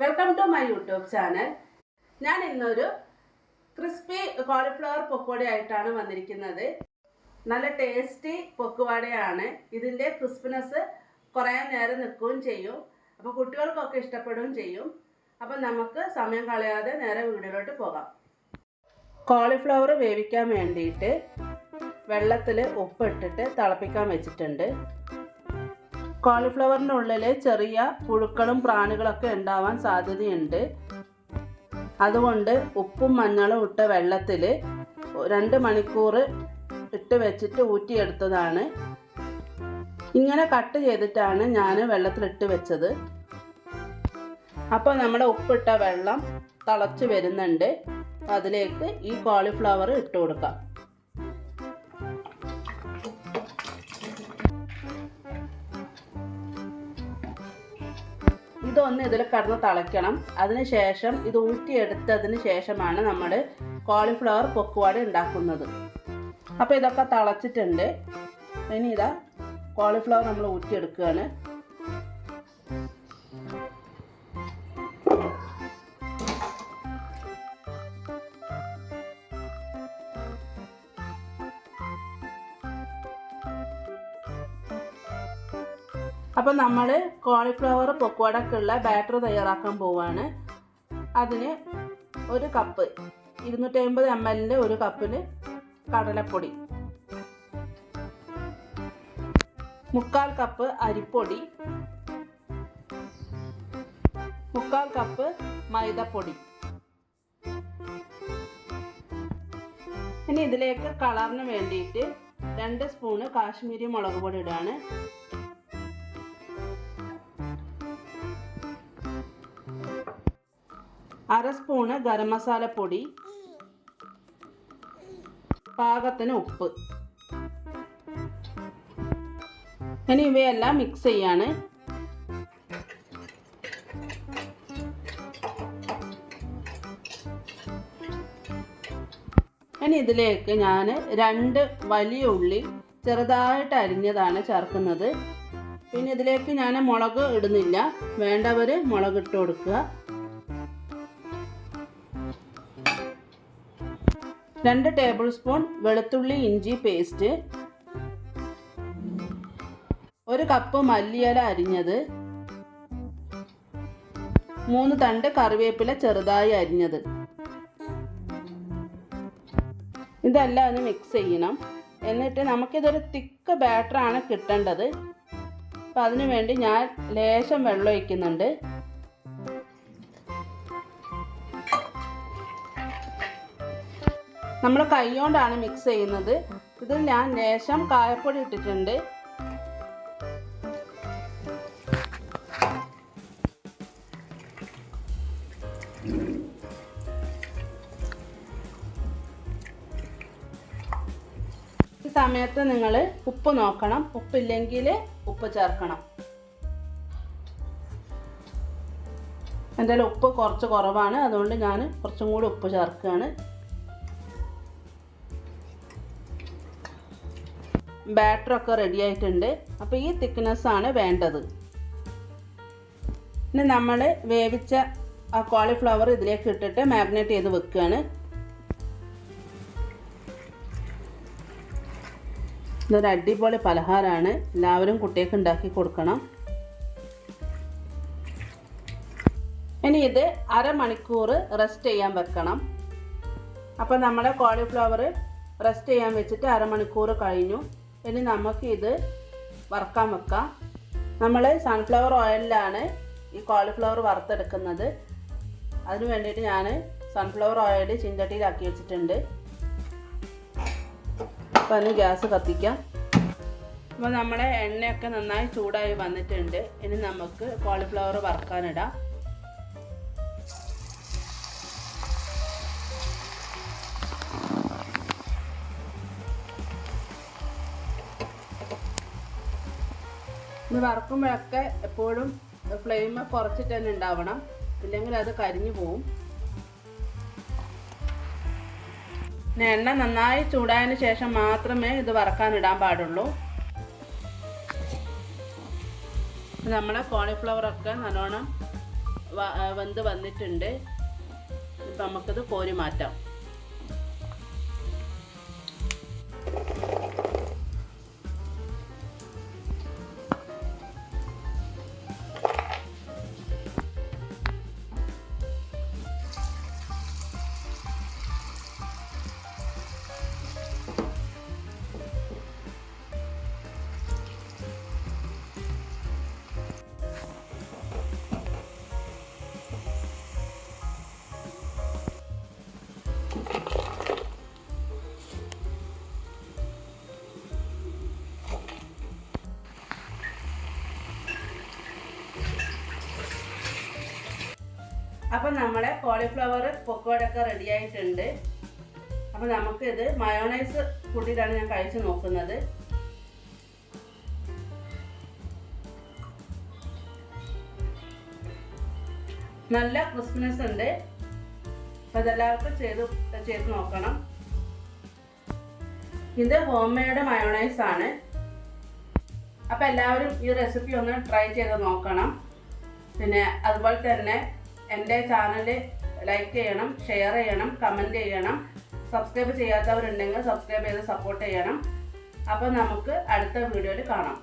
Welcome to my YouTube channel ഞാൻ ഇന്നൊരു crispy cauliflower pakoda ആയിട്ടാണ് വന്നിരിക്കുന്നത്. നല്ല ടേസ്റ്റി പൊക്കുവാടയാണ്. ഇതിന്റെ ക്രിസ്പിനെസ് കുറേ നേരം നിൽക്കുകയും ചെയ്യും. അപ്പോൾ കുട്ടികൾക്കൊക്കെ ഇഷ്ടപ്പെടുകയും ചെയ്യും. അപ്പം നമുക്ക് സമയം കളയാതെ നേരെ വീടിലോട്ട് പോകാം. കോളിഫ്ലവർ വേവിക്കാൻ വേണ്ടിയിട്ട് വെള്ളത്തിൽ ഉപ്പിട്ടിട്ട് തിളപ്പിക്കാൻ വെച്ചിട്ടുണ്ട്. കോളിഫ്ലവറിന്റെ ഉള്ളിൽ ചെറിയ പുഴുക്കളും പ്രാണികളൊക്കെ ഉണ്ടാവാൻ സാധ്യതയുണ്ട്. അതുകൊണ്ട് ഉപ്പും മഞ്ഞളും ഇട്ട വെള്ളത്തിൽ രണ്ട് മണിക്കൂർ ഇട്ട് വെച്ചിട്ട് ഊറ്റിയെടുത്തതാണ്. ഇങ്ങനെ കട്ട് ചെയ്തിട്ടാണ് ഞാൻ വെള്ളത്തിലിട്ട് വെച്ചത്. അപ്പോൾ നമ്മുടെ ഉപ്പിട്ട വെള്ളം തിളച്ച് വരുന്നുണ്ട്. അതിലേക്ക് ഈ കോളിഫ്ലവർ ഇട്ട് കൊടുക്കാം. ഇതൊന്ന് ഇതിൽ കടന്ന് തിളയ്ക്കണം. അതിനുശേഷം ഇത് ഊറ്റിയെടുത്തതിന് ശേഷമാണ് നമ്മൾ കോളിഫ്ലവർ പൊക്കുവാട് ഉണ്ടാക്കുന്നത്. അപ്പോൾ ഇതൊക്കെ തിളച്ചിട്ടുണ്ട്. ഇനി ഇതാ കോളിഫ്ലവർ നമ്മൾ ഊറ്റിയെടുക്കുകയാണ്. അപ്പം നമ്മൾ കോളിഫ്ലവർ പൊക്കോടക്കുള്ള ബാറ്റർ തയ്യാറാക്കാൻ പോവാണ്. അതിന് ഒരു കപ്പ് ഇരുന്നൂറ്റി അമ്പത് എം എല്ലിന്റെ ഒരു കപ്പിന് കടലപ്പൊടി. മുക്കാൽ കപ്പ് അരിപ്പൊടി. മുക്കാൽ കപ്പ് മൈദപ്പൊടി. ഇനി ഇതിലേക്ക് കളറിന് വേണ്ടിയിട്ട് രണ്ട് സ്പൂണ് കാശ്മീരി മുളക് പൊടി ഇടാണ്. അര സ്പൂണ് ഗരം പൊടി. പാകത്തിന് ഉപ്പ്. ഇനി ഇവയെല്ലാം മിക്സ് ചെയ്യാണ്. ഇനി ഇതിലേക്ക് ഞാൻ രണ്ട് വലിയ ഉള്ളി ചെറുതായിട്ട് അരിഞ്ഞതാണ് ചേർക്കുന്നത്. പിന്നെ ഇതിലേക്ക് ഞാൻ മുളക് ഇടുന്നില്ല. വേണ്ടവർ മുളക് ഇട്ട് കൊടുക്കുക. രണ്ട് ടേബിൾ സ്പൂൺ വെളുത്തുള്ളി ഇഞ്ചി പേസ്റ്റ് ഒരു കപ്പ് മല്ലിയില അരിഞ്ഞത്. മൂന്ന് തണ്ട് കറിവേപ്പില ചെറുതായി അരിഞ്ഞത്. ഇതെല്ലാം ഒന്ന് മിക്സ് ചെയ്യണം. എന്നിട്ട് നമുക്കിതൊരു തിക്ക് ബാറ്ററാണ് കിട്ടേണ്ടത്. അപ്പം അതിനു വേണ്ടി ഞാൻ ലേശം വെള്ളം ഒഴിക്കുന്നുണ്ട്. നമ്മൾ കൈകൊണ്ടാണ് മിക്സ് ചെയ്യുന്നത്. ഇതിൽ ഞാൻ ലേശം കായപ്പൊടി ഇട്ടിട്ടുണ്ട്. ഈ സമയത്ത് നിങ്ങൾ ഉപ്പ് നോക്കണം. ഉപ്പില്ലെങ്കിൽ ഉപ്പ് ചേർക്കണം. എന്തായാലും ഉപ്പ് കുറച്ച് കുറവാണ്. അതുകൊണ്ട് ഞാൻ കുറച്ചും കൂടി ഉപ്പ് ചേർക്കുകയാണ്. ബാറ്ററൊക്കെ റെഡി ആയിട്ടുണ്ട്. അപ്പോൾ ഈ തിക്നെസ്സാണ് വേണ്ടത്. ഇനി നമ്മൾ വേവിച്ച ആ കോളിഫ്ലവർ ഇതിലേക്ക് ഇട്ടിട്ട് മാഗ്നേറ്റ് ചെയ്ത് വെക്കുകയാണ് ഇതൊരു അടിപൊളി പലഹാരമാണ്. എല്ലാവരും കുട്ടികൾക്ക് ഉണ്ടാക്കി കൊടുക്കണം. ഇനി ഇത് അരമണിക്കൂർ റെസ്റ്റ് ചെയ്യാൻ വെക്കണം. അപ്പോൾ നമ്മുടെ കോളിഫ്ലവർ റെസ്റ്റ് ചെയ്യാൻ വെച്ചിട്ട് അരമണിക്കൂർ കഴിഞ്ഞു. ഇനി നമുക്കിത് വറുക്കാൻ വെക്കാം. നമ്മൾ സൺഫ്ലവർ ഓയിലിലാണ് ഈ കോളിഫ്ലവർ വറുത്തെടുക്കുന്നത്. അതിന് വേണ്ടിയിട്ട് ഞാൻ സൺഫ്ലവർ ഓയിൽ ചിന്തട്ടിയിലാക്കി വെച്ചിട്ടുണ്ട്. അപ്പോൾ അതിന് ഗ്യാസ് കത്തിക്കാം. അപ്പോൾ നമ്മുടെ എണ്ണയൊക്കെ നന്നായി ചൂടായി വന്നിട്ടുണ്ട്. ഇനി നമുക്ക് കോളിഫ്ലവർ വറുക്കാനിടാം. ഇത് വറുക്കുമ്പോഴൊക്കെ എപ്പോഴും ഫ്ലെയിം കുറച്ചിട്ട് തന്നെ ഉണ്ടാവണം. ഇല്ലെങ്കിൽ അത് കരിഞ്ഞു പോവും. പിന്നെ എണ്ണ നന്നായി ചൂടായതിന് ശേഷം മാത്രമേ ഇത് വറക്കാനിടാൻ പാടുള്ളൂ. നമ്മുടെ കോളിഫ്ലവറൊക്കെ നല്ലോണം വെന്ത് വന്നിട്ടുണ്ട്. ഇപ്പം നമുക്കത് കോരി മാറ്റാം. അപ്പം നമ്മുടെ കോളിഫ്ലവർ പൊക്കോടൊക്കെ റെഡി ആയിട്ടുണ്ട്. അപ്പം നമുക്കിത് മയോണൈസ് കൂട്ടിയിട്ടാണ് ഞാൻ കഴിച്ചു നോക്കുന്നത്. നല്ല ക്രിസ്മസ് ഉണ്ട്. അപ്പം ഇതെല്ലാവർക്കും ചെയ്ത് ചെയ്ത് നോക്കണം. ഇത് ഹോം മെയ്ഡ് മയോണൈസ് ആണ്. അപ്പം എല്ലാവരും ഈ റെസിപ്പി ഒന്ന് ട്രൈ ചെയ്ത് നോക്കണം. പിന്നെ അതുപോലെ തന്നെ എന്റെ ചാനൽ ലൈക്ക് ചെയ്യണം ഷെയർ ചെയ്യണം കമന്റ് ചെയ്യണം. സബ്സ്ക്രൈബ് ചെയ്യാത്തവരുണ്ടെങ്കിൽ സബ്സ്ക്രൈബ് ചെയ്ത് സപ്പോർട്ട് ചെയ്യണം. അപ്പോൾ നമുക്ക് അടുത്ത വീഡിയോയിൽ കാണാം.